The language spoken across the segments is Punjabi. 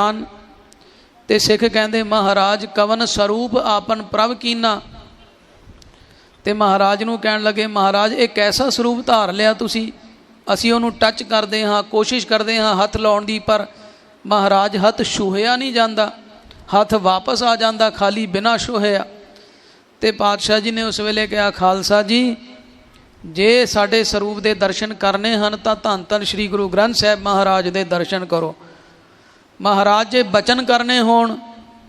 ਹਨ ਤੇ ਸਿੱਖ ਕਹਿੰਦੇ, ਮਹਾਰਾਜ, ਕਵਨ ਸਰੂਪ ਆਪਨ ਪ੍ਰਭ ਕੀਨਾ? ਤੇ ਮਹਾਰਾਜ ਨੂੰ ਕਹਿਣ ਲੱਗੇ, ਮਹਾਰਾਜ, ਇਹ ਕੈਸਾ ਸਰੂਪ ਧਾਰ ਲਿਆ ਤੁਸੀਂ? ਅਸੀਂ ਉਹਨੂੰ ਟੱਚ ਕਰਦੇ ਹਾਂ, ਕੋਸ਼ਿਸ਼ ਕਰਦੇ ਹਾਂ ਹੱਥ ਲਾਉਣ ਦੀ, ਪਰ ਮਹਾਰਾਜ, ਹੱਥ ਛੂਹਿਆ ਨਹੀਂ ਜਾਂਦਾ। ਹੱਥ ਵਾਪਸ ਆ ਜਾਂਦਾ, ਖਾਲੀ ਬਿਨਾ ਛੂਹਿਆ। ਤੇ ਪਾਤਸ਼ਾਹ ਜੀ ਨੇ ਉਸ ਵੇਲੇ ਕਿਹਾ, ਖਾਲਸਾ ਜੀ, ਜੇ ਸਾਡੇ ਸਰੂਪ ਦੇ ਦਰਸ਼ਨ ਕਰਨੇ ਹਨ, ਤਾਂ ਧੰਨ ਧੰਨ ਸ੍ਰੀ ਗੁਰੂ ਗ੍ਰੰਥ ਸਾਹਿਬ ਮਹਾਰਾਜ ਦੇ ਦਰਸ਼ਨ ਕਰੋ। ਮਹਾਰਾਜ, ਜੇ ਬਚਨ ਕਰਨੇ ਹੋਣ,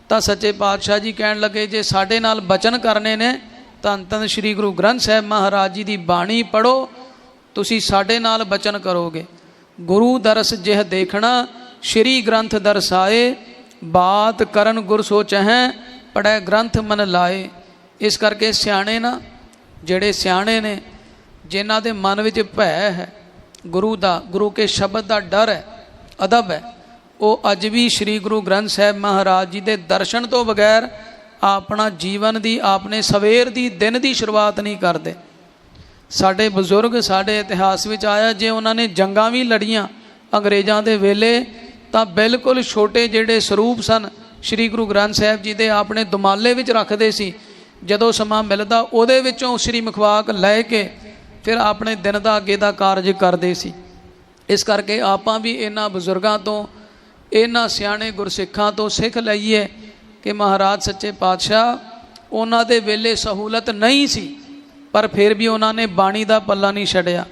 ਤਾਂ ਸੱਚੇ ਪਾਤਸ਼ਾਹ ਜੀ ਕਹਿਣ ਲੱਗੇ, ਜੇ ਸਾਡੇ ਨਾਲ ਬਚਨ ਕਰਨੇ ਨੇ ਧੰਨ ਧੰਨ ਸ੍ਰੀ ਗੁਰੂ ਗ੍ਰੰਥ ਸਾਹਿਬ ਮਹਾਰਾਜ ਜੀ ਦੀ ਬਾਣੀ ਪੜੋ ਤੁਸੀਂ ਸਾਡੇ ਨਾਲ ਬਚਨ ਕਰੋਗੇ। ਗੁਰੂ ਦਰਸ ਜਿਹ ਦੇਖਣਾ, ਸ੍ਰੀ ਗ੍ਰੰਥ ਦਰਸਾਏ, ਬਾਤ ਕਰਨ ਗੁਰ ਸੋਚਹਿ ਪੜੈ ਗ੍ਰੰਥ ਮਨ ਲਾਏ। ਇਸ ਕਰਕੇ ਸਿਆਣੇ ਨਾ, ਜਿਹੜੇ ਸਿਆਣੇ ਨੇ, ਜਿਨ੍ਹਾਂ ਦੇ ਮਨ ਵਿੱਚ ਭੈ ਹੈ, ਗੁਰੂ ਦਾ, ਗੁਰੂ ਕੇ ਸ਼ਬਦ ਦਾ ਡਰ ਹੈ, ਅਦਬ ਹੈ ਉਹ ਅੱਜ ਵੀ ਸ੍ਰੀ ਗੁਰੂ ਗ੍ਰੰਥ ਸਾਹਿਬ ਮਹਾਰਾਜ ਜੀ ਦੇ ਦਰਸ਼ਨ ਤੋਂ ਬਗੈਰ ਆਪਣਾ ਜੀਵਨ ਦੀ, ਆਪਣੇ ਸਵੇਰ ਦੀ, ਦਿਨ ਦੀ ਸ਼ੁਰੂਆਤ ਨਹੀਂ ਕਰਦੇ। ਸਾਡੇ ਬਜ਼ੁਰਗ ਸਾਡੇ ਇਤਿਹਾਸ ਵਿੱਚ ਆਇਆ, ਜੇ ਉਹਨਾਂ ਨੇ ਜੰਗਾਂ ਵੀ ਲੜੀਆਂ ਅੰਗਰੇਜ਼ਾਂ ਦੇ ਵੇਲੇ, ਤਾਂ ਬਿਲਕੁਲ ਛੋਟੇ ਜਿਹੜੇ ਸਰੂਪ ਸਨ, ਸ੍ਰੀ ਗੁਰੂ ਗ੍ਰੰਥ ਸਾਹਿਬ ਜੀ ਦੇ ਆਪਣੇ ਦੁਮਾਲੇ ਵਿੱਚ ਰੱਖਦੇ ਸੀ। ਜਦੋਂ ਸਮਾਂ ਮਿਲਦਾ, ਉਹਦੇ ਵਿੱਚੋਂ ਸ੍ਰੀ ਮੁਖਵਾਕ ਲੈ ਕੇ ਫਿਰ ਆਪਣੇ ਦਿਨ ਦਾ ਅੱਗੇ ਦਾ ਕਾਰਜ ਕਰਦੇ ਸੀ। ਇਸ ਕਰਕੇ ਆਪਾਂ ਵੀ ਇਹਨਾਂ ਬਜ਼ੁਰਗਾਂ ਤੋਂ ਇਹਨਾਂ ਸਿਆਣੇ ਗੁਰਸਿੱਖਾਂ ਤੋਂ ਸਿੱਖ ਲਈਏ ਕਿ ਮਹਾਰਾਜ ਸੱਚੇ ਪਾਤਸ਼ਾਹ ਉਹਨਾਂ ਦੇ ਵੇਲੇ ਸਹੂਲਤ ਨਹੀਂ ਸੀ, ਪਰ ਫਿਰ ਵੀ ਉਹਨਾਂ ਨੇ ਬਾਣੀ ਦਾ ਪੱਲਾ ਨਹੀਂ ਛੱਡਿਆ।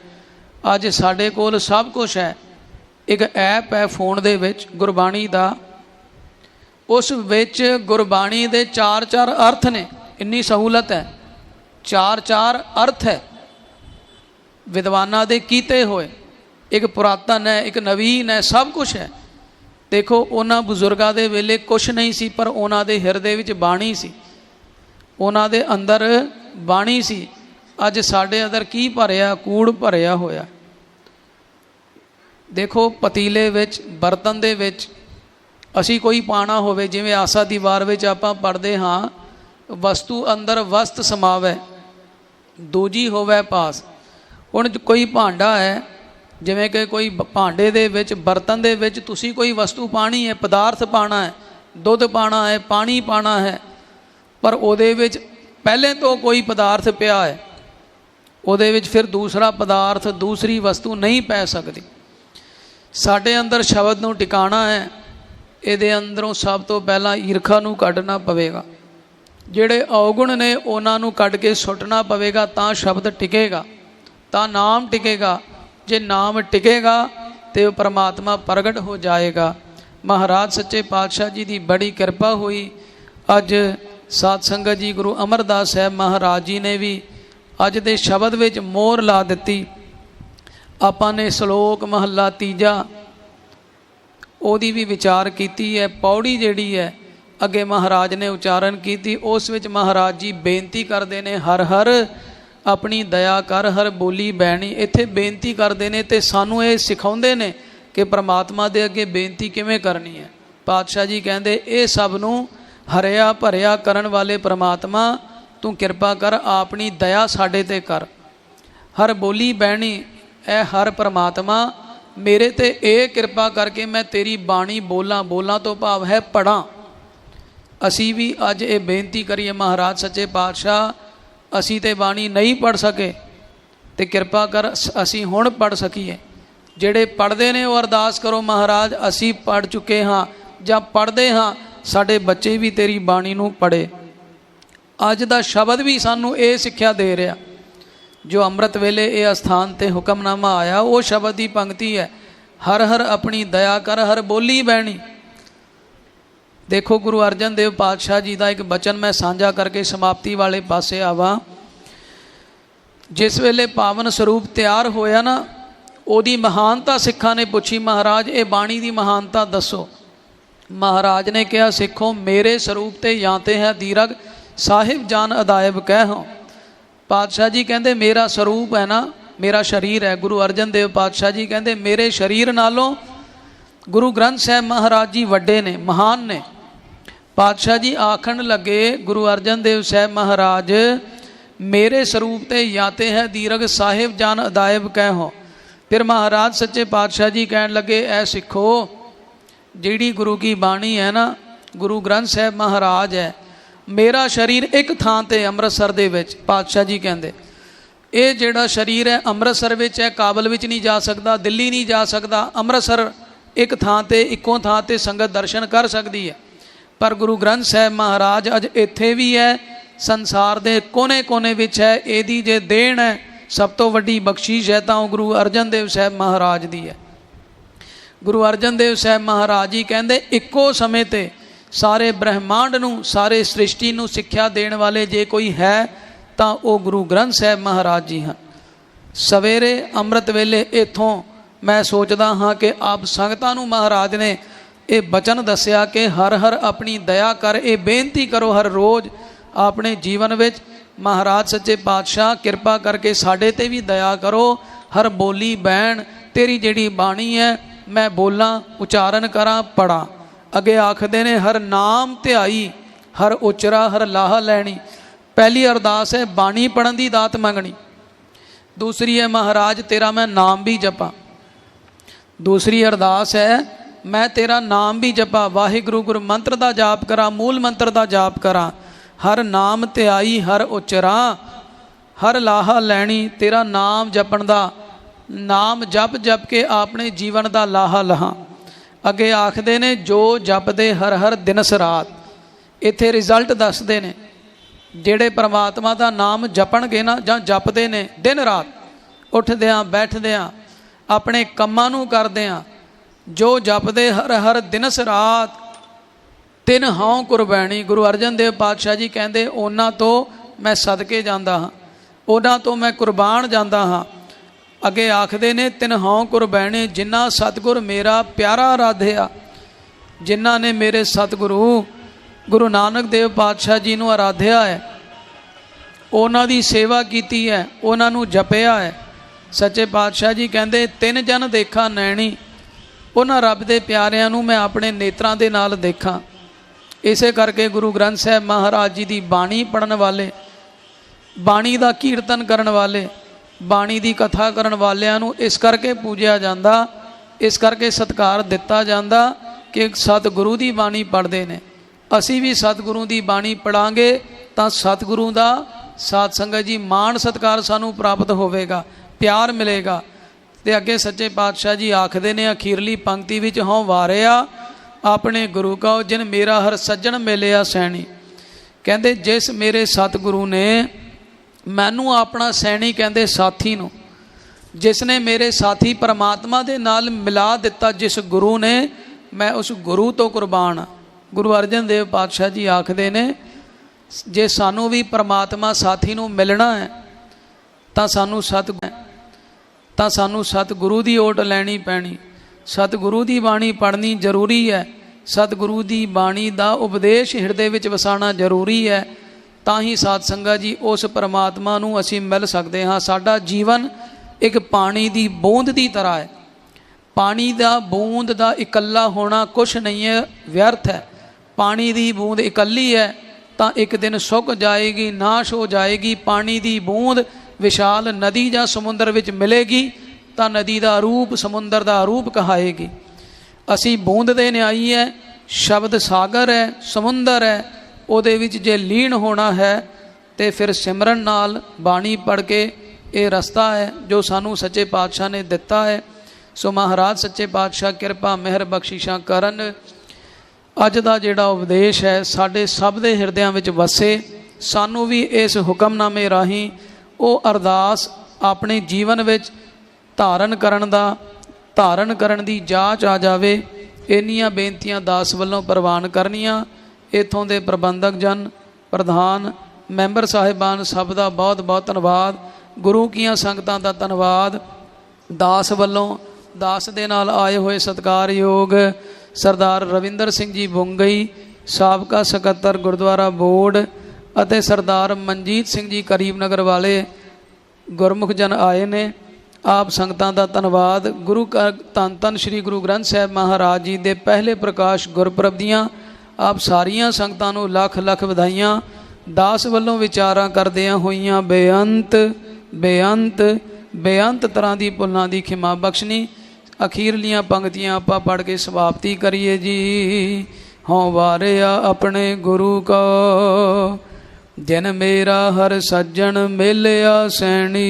ਅੱਜ ਸਾਡੇ ਕੋਲ ਸਭ ਕੁਝ ਹੈ। ਇੱਕ ਐਪ ਹੈ ਫੋਨ ਦੇ ਵਿੱਚ, ਗੁਰਬਾਣੀ ਦਾ। ਉਸ ਵਿੱਚ ਗੁਰਬਾਣੀ ਦੇ ਚਾਰ ਚਾਰ ਅਰਥ ਨੇ। ਇੰਨੀ ਸਹੂਲਤ ਹੈ। ਚਾਰ ਚਾਰ ਅਰਥ ਹੈ। ਵਿਦਵਾਨਾਂ ਦੇ ਕੀਤੇ ਹੋਏ। ਇੱਕ ਪੁਰਾਤਨ ਹੈ, ਇੱਕ ਨਵੀਨ ਹੈ, ਸਭ ਕੁਝ ਹੈ। ਦੇਖੋ, ਉਹਨਾਂ ਬਜ਼ੁਰਗਾਂ ਦੇ ਵੇਲੇ ਕੁਝ ਨਹੀਂ ਸੀ, ਪਰ ਉਹਨਾਂ ਦੇ ਹਿਰਦੇ ਵਿੱਚ ਬਾਣੀ ਸੀ। ਉਹਨਾਂ ਦੇ ਅੰਦਰ ਬਾਣੀ ਸੀ। ਅੱਜ ਸਾਡੇ ਅੰਦਰ ਕੀ ਭਰਿਆ, ਕੂੜ ਭਰਿਆ ਹੋਇਆ। ਦੇਖੋ, ਪਤੀਲੇ ਵਿੱਚ, ਬਰਤਨ ਦੇ ਵਿੱਚ ਅਸੀਂ ਕੋਈ ਪਾਣਾ ਹੋਵੇ, ਜਿਵੇਂ ਆਸਾ ਦੀ ਵਾਰ ਵਿੱਚ ਆਪਾਂ ਪੜ੍ਹਦੇ ਹਾਂ, ਵਸਤੂ ਅੰਦਰ ਵਸਤ ਸਮਾਵੈ, ਦੂਜੀ ਹੋਵੇ ਪਾਸ। ਹੁਣ ਕੋਈ ਭਾਂਡਾ ਹੈ ਜਿਵੇਂ ਕਿ ਕੋਈ ਬ- ਭਾਂਡੇ ਦੇ ਵਿੱਚ, ਬਰਤਨ ਦੇ ਵਿੱਚ ਤੁਸੀਂ ਕੋਈ ਵਸਤੂ ਪਾਣੀ ਹੈ, ਪਦਾਰਥ ਪਾਣਾ ਹੈ, ਦੁੱਧ ਪਾਣਾ ਹੈ, ਪਾਣੀ ਪਾਣਾ ਹੈ, ਪਰ ਉਹਦੇ ਵਿੱਚ ਪਹਿਲੇ ਤੋਂ ਕੋਈ ਪਦਾਰਥ ਪਿਆ ਹੈ, ਉਹਦੇ ਵਿੱਚ ਫਿਰ ਦੂਸਰਾ ਪਦਾਰਥ, ਦੂਸਰੀ ਵਸਤੂ ਨਹੀਂ ਪੈ ਸਕਦੀ। ਸਾਡੇ ਅੰਦਰ ਸ਼ਬਦ ਨੂੰ ਟਿਕਾਣਾ ਹੈ, ਇਹਦੇ ਅੰਦਰੋਂ ਸਭ ਤੋਂ ਪਹਿਲਾਂ ਈਰਖਾ ਨੂੰ ਕੱਢਣਾ ਪਵੇਗਾ। ਜਿਹੜੇ ਔਗੁਣ ਨੇ ਉਹਨਾਂ ਨੂੰ ਕੱਢ ਕੇ ਸੁੱਟਣਾ ਪਵੇਗਾ, ਤਾਂ ਸ਼ਬਦ ਟਿਕੇਗਾ, ਤਾਂ ਨਾਮ ਟਿਕੇਗਾ ਜੇ ਨਾਮ ਟਿਕੇਗਾ ਤੇ ਉਹ ਪਰਮਾਤਮਾ ਪ੍ਰਗਟ ਹੋ ਜਾਏਗਾ। ਮਹਾਰਾਜ ਸੱਚੇ ਪਾਤਸ਼ਾਹ ਜੀ ਦੀ ਬੜੀ ਕਿਰਪਾ ਹੋਈ। ਅੱਜ ਸਾਧ ਸੰਗਤ ਜੀ ਗੁਰੂ ਅਮਰਦਾਸ ਸਾਹਿਬ ਮਹਾਰਾਜ ਜੀ ਨੇ ਵੀ ਅੱਜ ਦੇ ਸ਼ਬਦ ਵਿੱਚ ਮੋਹਰ ਲਾ ਦਿੱਤੀ। ਆਪਾਂ ਨੇ ਸ਼ਲੋਕ ਮਹੱਲਾ ਤੀਜਾ ਉਹਦੀ ਵੀ ਵਿਚਾਰ ਕੀਤੀ ਹੈ। ਪੌੜੀ ਜਿਹੜੀ ਹੈ, ਅੱਗੇ ਮਹਾਰਾਜ ਨੇ ਉਚਾਰਨ ਕੀਤੀ। ਉਸ ਵਿੱਚ ਮਹਾਰਾਜ ਜੀ ਬੇਨਤੀ ਕਰਦੇ ਨੇ, ਹਰ ਹਰ ਆਪਣੀ ਦਇਆ ਕਰ, ਹਰ ਬੋਲੀ ਬਹਿਣੀ ਇੱਥੇ ਬੇਨਤੀ ਕਰਦੇ ਨੇ ਤੇ ਸਾਨੂੰ ਇਹ ਸਿਖਾਉਂਦੇ ਨੇ ਕਿ ਪ੍ਰਮਾਤਮਾ ਦੇ ਅੱਗੇ ਬੇਨਤੀ ਕਿਵੇਂ ਕਰਨੀ ਹੈ। ਪਾਤਸ਼ਾਹ ਜੀ ਕਹਿੰਦੇ, ਇਹ ਸਭ ਨੂੰ ਹਰਿਆ ਭਰਿਆ ਕਰਨ ਵਾਲੇ ਪ੍ਰਮਾਤਮਾ, ਤੂੰ ਕਿਰਪਾ ਕਰ, ਆਪਣੀ ਦਇਆ ਸਾਡੇ ਤੇ ਕਰ। ਹਰ ਬੋਲੀ ਬਹਿਣੀ ਐ ਹਰ ਪ੍ਰਮਾਤਮਾ, ਮੇਰੇ ਤੇ ਇਹ ਕਿਰਪਾ ਕਰਕੇ ਮੈਂ ਤੇਰੀ ਬਾਣੀ ਬੋਲਾਂ ਬੋਲਾਂ ਤੋਂ ਭਾਵ ਹੈ ਪੜਾਂ। ਅਸੀਂ ਵੀ ਅੱਜ ਇਹ ਬੇਨਤੀ ਕਰੀਏ ਮਹਾਰਾਜ ਸੱਚੇ ਪਾਤਸ਼ਾਹ ਅਸੀਂ ਤੇ ਬਾਣੀ ਨਹੀਂ ਪੜ ਸਕੇ ਤੇ ਕਿਰਪਾ ਕਰ ਅਸੀਂ ਹੁਣ ਪੜ ਸਕੀਏ। ਜਿਹੜੇ ਪੜਦੇ ਨੇ ਉਹ ਅਰਦਾਸ ਕਰੋ, ਮਹਾਰਾਜ, ਅਸੀਂ ਪੜ ਚੁੱਕੇ ਹਾਂ ਜਾਂ ਪੜਦੇ ਹਾਂ, ਸਾਡੇ ਬੱਚੇ ਵੀ ਤੇਰੀ ਬਾਣੀ ਨੂੰ ਪੜੇ ਅੱਜ ਦਾ ਸ਼ਬਦ ਵੀ ਸਾਨੂੰ ਇਹ ਸਿੱਖਿਆ ਦੇ ਰਿਹਾ। ਜੋ ਅੰਮ੍ਰਿਤ ਵੇਲੇ ਇਹ ਅਸਥਾਨ ਤੇ ਹੁਕਮਨਾਮਾ ਆਇਆ, ਉਹ ਸ਼ਬਦ ਦੀ ਪੰਕਤੀ ਹੈ, ਹਰ ਹਰ ਆਪਣੀ ਦਇਆ ਕਰ, ਹਰ ਬੋਲੀ ਬਹਿਣੀ। ਦੇਖੋ ਗੁਰੂ ਅਰਜਨ ਦੇਵ ਪਾਤਸ਼ਾਹ ਜੀ ਦਾ ਇੱਕ ਬਚਨ ਮੈਂ ਸਾਂਝਾ ਕਰਕੇ ਸਮਾਪਤੀ ਵਾਲੇ ਪਾਸੇ ਆਵਾਂ। ਜਿਸ ਵੇਲੇ ਪਾਵਨ ਸਰੂਪ ਤਿਆਰ ਹੋਇਆ ਨਾ, ਉਹਦੀ ਮਹਾਨਤਾ ਸਿੱਖਾਂ ਨੇ ਪੁੱਛੀ, ਮਹਾਰਾਜ, ਇਹ ਬਾਣੀ ਦੀ ਮਹਾਨਤਾ ਦੱਸੋ। ਮਹਾਰਾਜ ਨੇ ਕਿਹਾ, ਸਿੱਖੋ, ਮੇਰੇ ਸਰੂਪ ਤੇ ਜਾਂ ਜਾਂਤੇ ਹੈ ਦੀਰਗ ਸਾਹਿਬ ਜਾਨ ਅਦਾਇਬ ਕਹਿ ਹੋ ਪਾਤਸ਼ਾਹ ਜੀ ਕਹਿੰਦੇ, ਮੇਰਾ ਸਰੂਪ ਹੈ ਨਾ, ਮੇਰਾ ਸਰੀਰ ਹੈ। ਗੁਰੂ ਅਰਜਨ ਦੇਵ ਪਾਤਸ਼ਾਹ ਜੀ ਕਹਿੰਦੇ, ਮੇਰੇ ਸਰੀਰ ਨਾਲੋਂ ਗੁਰੂ ਗ੍ਰੰਥ ਸਾਹਿਬ ਮਹਾਰਾਜ ਜੀ ਵੱਡੇ ਨੇ, ਮਹਾਨ ਨੇ। ਪਾਤਸ਼ਾਹ ਜੀ ਆਖਣ ਲੱਗੇ, ਗੁਰੂ ਅਰਜਨ ਦੇਵ ਸਾਹਿਬ ਮਹਾਰਾਜ, ਮੇਰੇ ਸਰੂਪ ਤੇ ਯਾਤੇ ਹੈ ਦੀਰਗ ਸਾਹਿਬ ਜਾਨ ਅਦਾਇਬ ਕਹਿ ਹੋ ਫਿਰ ਮਹਾਰਾਜ ਸੱਚੇ ਪਾਤਸ਼ਾਹ ਜੀ ਕਹਿਣ ਲੱਗੇ, ਐ ਸਿੱਖੋ, ਜਿਹੜੀ ਗੁਰੂ ਕੀ ਬਾਣੀ ਹੈ ਨਾ, ਗੁਰੂ ਗ੍ਰੰਥ ਸਾਹਿਬ ਮਹਾਰਾਜ ਹੈ, ਮੇਰਾ ਸਰੀਰ ਇੱਕ ਥਾਂ ਤੇ ਅੰਮ੍ਰਿਤਸਰ ਦੇ ਵਿੱਚ, ਪਾਤਸ਼ਾਹ ਜੀ ਕਹਿੰਦੇ। ਇਹ ਜਿਹੜਾ ਸਰੀਰ ਹੈ ਅੰਮ੍ਰਿਤਸਰ ਵਿੱਚ ਹੈ, ਕਾਬਲ ਵਿੱਚ ਨਹੀਂ ਜਾ ਸਕਦਾ, ਦਿੱਲੀ ਨਹੀਂ ਜਾ ਸਕਦਾ, ਅੰਮ੍ਰਿਤਸਰ ਇੱਕ ਥਾਂ ਤੇ, ਇੱਕੋ ਥਾਂ ਤੇ ਸੰਗਤ ਦਰਸ਼ਨ ਕਰ ਸਕਦੀ ਹੈ। ਪਰ ਗੁਰੂ ਗ੍ਰੰਥ ਸਾਹਿਬ ਮਹਾਰਾਜ ਅੱਜ ਇੱਥੇ ਵੀ ਹੈ, ਸੰਸਾਰ ਦੇ ਕੋਨੇ-ਕੋਨੇ ਵਿੱਚ ਹੈ, ਇਹਦੀ ਜੇ ਦੇਣ ਹੈ, ਸਭ ਤੋਂ ਵੱਡੀ ਬਖਸ਼ੀਸ਼ ਹੈ ਤਾਂ ਉਹ ਗੁਰੂ ਅਰਜਨ ਦੇਵ ਸਾਹਿਬ ਮਹਾਰਾਜ ਦੀ ਹੈ। ਗੁਰੂ ਅਰਜਨ ਦੇਵ ਸਾਹਿਬ ਮਹਾਰਾਜ ਜੀ ਕਹਿੰਦੇ, ਇੱਕੋ ਸਮੇਂ ਤੇ ਸਾਰੇ ਬ੍ਰਹਿਮੰਡ ਨੂੰ, ਸਾਰੇ ਸ੍ਰਿਸ਼ਟੀ ਨੂੰ ਸਿੱਖਿਆ ਦੇਣ ਵਾਲੇ ਜੇ ਕੋਈ ਹੈ, ਤਾਂ ਉਹ ਗੁਰੂ ਗ੍ਰੰਥ ਸਾਹਿਬ ਮਹਾਰਾਜ ਜੀ ਹਨ। ਸਵੇਰੇ ਅੰਮ੍ਰਿਤ ਵੇਲੇ ਇਥੋਂ ਮੈਂ ਸੋਚਦਾ ਹਾਂ ਕਿ ਆਪ ਸੰਗਤਾਂ ਨੂੰ ਮਹਾਰਾਜ ਨੇ ਇਹ ਬਚਨ ਦੱਸਿਆ ਕਿ ਹਰ ਹਰ ਆਪਣੀ ਦਇਆ ਕਰ, ਇਹ ਬੇਨਤੀ ਕਰੋ ਹਰ ਰੋਜ਼ ਆਪਣੇ ਜੀਵਨ ਵਿੱਚ, ਮਹਾਰਾਜ ਸੱਚੇ ਪਾਤਸ਼ਾਹ, ਕਿਰਪਾ ਕਰਕੇ ਸਾਡੇ ਤੇ ਵੀ ਦਇਆ ਕਰੋ। ਹਰ ਬੋਲੀ ਬਹਿਣ, ਤੇਰੀ ਜਿਹੜੀ ਬਾਣੀ ਹੈ, ਮੈਂ ਬੋਲਾਂ, ਉਚਾਰਨ ਕਰਾਂ ਪੜਾਂ ਅੱਗੇ ਆਖਦੇ ਨੇ, ਹਰ ਨਾਮ ਧਿਆਈ, ਹਰ ਉਚਰਾ, ਹਰ ਲਾਹ ਲੈਣੀ। ਪਹਿਲੀ ਅਰਦਾਸ ਹੈ, ਬਾਣੀ ਪੜਨ ਦੀ ਦਾਤ ਮੰਗਣੀ। ਦੂਸਰੀ ਹੈ, ਮਹਾਰਾਜ ਤੇਰਾ ਮੈਂ ਨਾਮ ਵੀ ਜਪਾਂ। ਦੂਸਰੀ ਅਰਦਾਸ ਹੈ ਮੈਂ ਤੇਰਾ ਨਾਮ ਵੀ ਜਪਾ। ਵਾਹਿਗੁਰੂ ਗੁਰ ਮੰਤਰ ਦਾ ਜਾਪ ਕਰਾਂ, ਮੂਲ ਮੰਤਰ ਦਾ ਜਾਪ ਕਰਾਂ। ਹਰ ਨਾਮ ਧਿਆਈ ਹਰ ਉਚਰਾਂ, ਹਰ ਲਾਹਾ ਲੈਣੀ, ਤੇਰਾ ਨਾਮ ਜਪਣ ਦਾ, ਨਾਮ ਜਪ ਜਪ ਕੇ ਆਪਣੇ ਜੀਵਨ ਦਾ ਲਾਹਾ ਲਹਾਂ। ਅੱਗੇ ਆਖਦੇ ਨੇ, ਜੋ ਜਪਦੇ ਹਰ ਹਰ ਦਿਨਸ ਰਾਤ ਇੱਥੇ ਰਿਜ਼ਲਟ ਦੱਸਦੇ ਨੇ, ਜਿਹੜੇ ਪ੍ਰਮਾਤਮਾ ਦਾ ਨਾਮ ਜਪਣਗੇ ਨਾ, ਜਾਂ ਜਪਦੇ ਨੇ ਦਿਨ ਰਾਤ, ਉੱਠਦਿਆਂ, ਬੈਠਦਿਆਂ, ਆਪਣੇ ਕੰਮਾਂ ਨੂੰ ਕਰਦਿਆਂ ਜੋ ਜਪਦੇ ਹਰ ਹਰ ਦਿਨਸ ਰਾਤ, ਤਿਨ ਹਉ ਕੁਰਬਾਨੀ ਗੁਰੂ ਅਰਜਨ ਦੇਵ ਪਾਤਸ਼ਾਹ ਜੀ ਕਹਿੰਦੇ, ਉਹਨਾਂ ਤੋਂ ਮੈਂ ਸਦਕੇ ਜਾਂਦਾ ਹਾਂ, ਉਹਨਾਂ ਤੋਂ ਮੈਂ ਕੁਰਬਾਨ ਜਾਂਦਾ ਹਾਂ। ਅੱਗੇ ਆਖਦੇ ਨੇ, ਤਿਨ ਹਉ ਕੁਰਬਾਨੀ ਜਿਨ੍ਹਾਂ ਸਤਿਗੁਰ ਮੇਰਾ ਪਿਆਰਾ ਆਰਾਧਿਆ ਜਿਨ੍ਹਾਂ ਨੇ ਮੇਰੇ ਸਤਿਗੁਰੂ ਗੁਰੂ ਨਾਨਕ ਦੇਵ ਪਾਤਸ਼ਾਹ ਜੀ ਨੂੰ ਆਰਾਧਿਆ ਹੈ, ਉਹਨਾਂ ਦੀ ਸੇਵਾ ਕੀਤੀ ਹੈ, ਉਹਨਾਂ ਨੂੰ ਜਪਿਆ ਹੈ। ਸੱਚੇ ਪਾਤਸ਼ਾਹ ਜੀ ਕਹਿੰਦੇ, ਤਿੰਨ ਜਨ ਦੇਖਾ ਨੈਣੀ ਉਹਨਾਂ ਰੱਬ ਦੇ ਪਿਆਰਿਆਂ ਨੂੰ ਮੈਂ ਆਪਣੇ ਨੇਤਰਾਂ ਦੇ ਨਾਲ ਦੇਖਾਂ। ਇਸੇ ਕਰਕੇ ਗੁਰੂ ਗ੍ਰੰਥ ਸਾਹਿਬ ਮਹਾਰਾਜ ਜੀ ਦੀ ਬਾਣੀ ਪੜਨ ਵਾਲੇ, ਬਾਣੀ ਦਾ ਕੀਰਤਨ ਕਰਨ ਵਾਲੇ, ਬਾਣੀ ਦੀ ਕਥਾ ਕਰਨ ਵਾਲਿਆਂ ਨੂੰ ਇਸ ਕਰਕੇ ਪੂਜਿਆ ਜਾਂਦਾ, ਇਸ ਕਰਕੇ ਸਤਿਕਾਰ ਦਿੱਤਾ ਜਾਂਦਾ ਕਿ ਸਤਿਗੁਰੂ ਦੀ ਬਾਣੀ ਪੜ੍ਹਦੇ ਨੇ। ਅਸੀਂ ਵੀ ਸਤਿਗੁਰੂ ਦੀ ਬਾਣੀ ਪੜਾਂਗੇ ਤਾਂ ਸਤਿਗੁਰੂ ਦਾ ਸਾਧ ਸੰਗਤ ਜੀ ਮਾਣ ਸਤਿਕਾਰ ਸਾਨੂੰ ਪ੍ਰਾਪਤ ਹੋਵੇਗਾ, ਪਿਆਰ ਮਿਲੇਗਾ। ਤੇ ਅੱਗੇ ਸੱਚੇ ਪਾਤਸ਼ਾਹ ਜੀ ਆਖਦੇ ਨੇ, ਅਖੀਰਲੀ ਪੰਕਤੀ ਵਿੱਚ ਹਉ ਵਾਰਿਆ, ਆਪਣੇ ਗੁਰੂ ਕਾ ਜਿਨ ਮੇਰਾ ਹਰ ਸੱਜਣ ਮਿਲਿਆ ਸੈਣੀ ਕਹਿੰਦੇ, ਜਿਸ ਮੇਰੇ ਸਤਿਗੁਰੂ ਨੇ ਮੈਨੂੰ ਆਪਣਾ ਸੈਣੀ ਕਹਿੰਦੇ ਸਾਥੀ ਨੂੰ, ਜਿਸ ਨੇ ਮੇਰੇ ਸਾਥੀ ਪਰਮਾਤਮਾ ਦੇ ਨਾਲ ਮਿਲਾ ਦਿੱਤਾ, ਜਿਸ ਗੁਰੂ ਨੇ ਮੈਂ ਉਸ ਗੁਰੂ ਤੋਂ ਕੁਰਬਾਨ ਹਾਂ। ਗੁਰੂ ਅਰਜਨ ਦੇਵ ਪਾਤਸ਼ਾਹ ਜੀ ਆਖਦੇ ਨੇ, ਜੇ ਸਾਨੂੰ ਵੀ ਪਰਮਾਤਮਾ ਸਾਥੀ ਨੂੰ ਮਿਲਣਾ ਹੈ, ਤਾਂ ਸਾਨੂੰ ਸਤ ਤਾਂ ਸਾਨੂੰ ਸਤਿਗੁਰੂ ਦੀ ਓਟ ਲੈਣੀ ਪੈਣੀ। ਸਤਿਗੁਰੂ ਦੀ ਬਾਣੀ ਪੜ੍ਹਨੀ ਜ਼ਰੂਰੀ ਹੈ। ਸਤਿਗੁਰੂ ਦੀ ਬਾਣੀ ਦਾ ਉਪਦੇਸ਼ ਹਿਰਦੇ ਵਿੱਚ ਵਸਾਣਾ ਜ਼ਰੂਰੀ ਹੈ। ਤਾਂ ਹੀ ਸਾਧ ਸੰਗਤ ਜੀ, ਉਸ ਪਰਮਾਤਮਾ ਨੂੰ ਅਸੀਂ ਮਿਲ ਸਕਦੇ ਹਾਂ। ਸਾਡਾ ਜੀਵਨ ਇੱਕ ਪਾਣੀ ਦੀ ਬੂੰਦ ਦੀ ਤਰ੍ਹਾਂ ਹੈ। ਪਾਣੀ ਦਾ ਬੂੰਦ ਦਾ ਇਕੱਲਾ ਹੋਣਾ ਕੁਛ ਨਹੀਂ ਹੈ, ਵਿਅਰਥ ਹੈ। ਪਾਣੀ ਦੀ ਬੂੰਦ ਇਕੱਲੀ ਹੈ, ਤਾਂ ਇੱਕ ਦਿਨ ਸੁੱਕ ਜਾਏਗੀ, ਨਾਸ਼ ਹੋ ਜਾਏਗੀ। ਪਾਣੀ ਦੀ ਬੂੰਦ ਵਿਸ਼ਾਲ ਨਦੀ ਜਾਂ ਸਮੁੰਦਰ ਵਿੱਚ ਮਿਲੇਗੀ, ਤਾਂ ਨਦੀ ਦਾ ਰੂਪ ਸਮੁੰਦਰ ਦਾ ਰੂਪ ਕਹਾਏਗੀ। ਅਸੀਂ ਬੂੰਦ ਦੇ ਨਿਆਈ ਹੈ ਸ਼ਬਦ ਸਾਗਰ ਹੈ ਸਮੁੰਦਰ ਹੈ ਉਹਦੇ ਵਿੱਚ ਜੇ ਲੀਨ ਹੋਣਾ ਹੈ, ਤੇ ਫਿਰ ਸਿਮਰਨ ਨਾਲ ਬਾਣੀ ਪੜ੍ਹ ਕੇ ਇਹ ਰਸਤਾ ਹੈ ਜੋ ਸਾਨੂੰ ਸੱਚੇ ਪਾਤਸ਼ਾਹ ਨੇ ਦਿੱਤਾ ਹੈ। ਸੋ ਮਹਾਰਾਜ, ਸੱਚੇ ਪਾਤਸ਼ਾਹ, ਕਿਰਪਾ, ਮਿਹਰ, ਬਖਸ਼ਿਸ਼ਾਂ ਕਰਨ। ਅੱਜ ਦਾ ਜਿਹੜਾ ਉਪਦੇਸ਼ ਹੈ, ਸਾਡੇ ਸਭ ਦੇ ਹਿਰਦਿਆਂ ਵਿੱਚ ਵਸੇ। ਸਾਨੂੰ ਵੀ ਇਸ ਹੁਕਮਨਾਮੇ ਰਾਹੀਂ ਉਹ ਅਰਦਾਸ ਆਪਣੇ ਜੀਵਨ ਵਿੱਚ ਧਾਰਨ ਕਰਨ ਦਾ, ਧਾਰਨ ਕਰਨ ਦੀ ਜਾਂਚ ਆ ਜਾਵੇ, ਇੰਨੀਆਂ ਬੇਨਤੀਆਂ ਦਾਸ ਵੱਲੋਂ ਪ੍ਰਵਾਨ ਕਰਨੀਆਂ, ਇਥੋਂ ਦੇ ਪ੍ਰਬੰਧਕ ਜਨ, ਪ੍ਰਧਾਨ, ਮੈਂਬਰ ਸਾਹਿਬਾਨ, ਸਭ ਦਾ ਬਹੁਤ ਬਹੁਤ ਧੰਨਵਾਦ, ਗੁਰੂ ਕੀਆਂ ਸੰਗਤਾਂ ਦਾ ਧੰਨਵਾਦ, ਦਾਸ ਵੱਲੋਂ, ਦਾਸ ਦੇ ਨਾਲ ਆਏ ਹੋਏ ਸਤਿਕਾਰਯੋਗ ਸਰਦਾਰ ਰਵਿੰਦਰ ਸਿੰਘ ਜੀ ਬੁੰਗਈ, ਸਾਬਕਾ ਸਕੱਤਰ ਗੁਰਦੁਆਰਾ ਬੋਰਡ ਅਤੇ ਸਰਦਾਰ ਮਨਜੀਤ ਸਿੰਘ ਜੀ ਕਰੀਬ ਨਗਰ ਵਾਲੇ ਗੁਰਮੁਖ ਜਨ ਆਏ ਨੇ। ਆਪ ਸੰਗਤਾਂ ਦਾ ਧੰਨਵਾਦ। ਗੁਰੂ ਘਰ, ਧੰਨ ਧੰਨ ਸ੍ਰੀ ਗੁਰੂ ਗ੍ਰੰਥ ਸਾਹਿਬ ਮਹਾਰਾਜ ਜੀ ਦੇ ਪਹਿਲੇ ਪ੍ਰਕਾਸ਼ ਗੁਰਪੁਰਬ ਦੀਆਂ ਆਪ ਸਾਰੀਆਂ ਸੰਗਤਾਂ ਨੂੰ ਲੱਖ ਲੱਖ ਵਧਾਈਆਂ। ਦਾਸ ਵੱਲੋਂ ਵਿਚਾਰਾਂ ਕਰਦਿਆਂ ਹੋਈਆਂ ਬੇਅੰਤ ਬੇਅੰਤ ਬੇਅੰਤ ਤਰ੍ਹਾਂ ਦੀ ਭੁੱਲਾਂ ਦੀ ਖਿਮਾ ਬਖਸ਼ਣੀ। ਅਖੀਰਲੀਆਂ ਪੰਕਤੀਆਂ ਆਪਾਂ ਪੜ੍ਹ ਕੇ ਸਮਾਪਤੀ ਕਰੀਏ ਜੀ। ਹਉ ਵਾਰਿਆ ਆਪਣੇ ਗੁਰੂ ਕੋ ਜਿਨ ਮੇਰਾ ਹਰ ਸੱਜਣ ਮਿਲਿਆ ਸੈਣੀ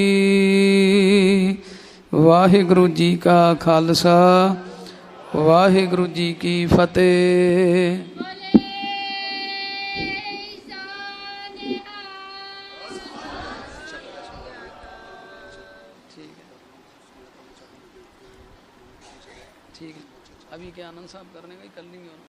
ਵਾਹਿਗੁਰੂ ਜੀ ਕਾ ਖਾਲਸਾ ਵਾਹਿਗੁਰੂ ਜੀ ਕੀ ਫਤਿਹ ठीक है अभी क्या आनंद साहब करने का ही कल नहीं होना